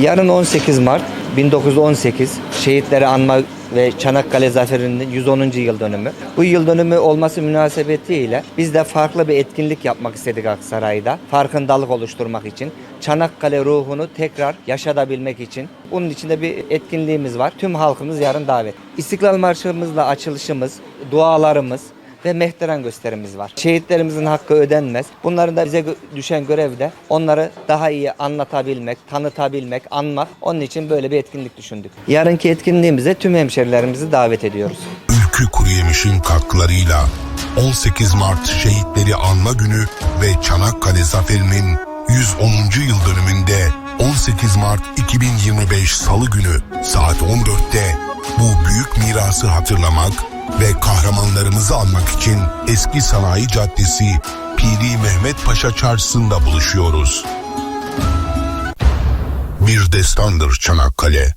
Yarın 18 Mart 1918 şehitleri anma ve Çanakkale Zaferi'nin 110. yıl dönümü. Bu yıl dönümü olması münasebetiyle biz de farklı bir etkinlik yapmak istedik Aksaray'da. Farkındalık oluşturmak için. Çanakkale ruhunu tekrar yaşatabilmek için. Bunun içinde bir etkinliğimiz var. Tüm halkımız yarın davet. İstiklal Marşımızla açılışımız, dualarımız, ve mehteran gösterimiz var. Şehitlerimizin hakkı ödenmez. Bunların da bize düşen görev de onları daha iyi anlatabilmek, tanıtabilmek, anmak. Onun için böyle bir etkinlik düşündük. Yarınki etkinliğimize tüm hemşerilerimizi davet ediyoruz. Ülkü Kuruyemiş'in katkılarıyla 18 Mart Şehitleri Anma Günü ve Çanakkale Zaferi'nin 110. yıl dönümünde 18 Mart 2025 Salı günü saat 14'te bu büyük mirası hatırlamak ve kahramanlarımızı anmak için Eski Sanayi Caddesi Piri Mehmet Paşa Çarşısı'nda buluşuyoruz. Bir destandır Çanakkale.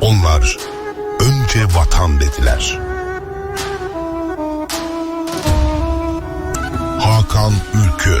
Onlar önce vatan dediler. Hakan Ülkü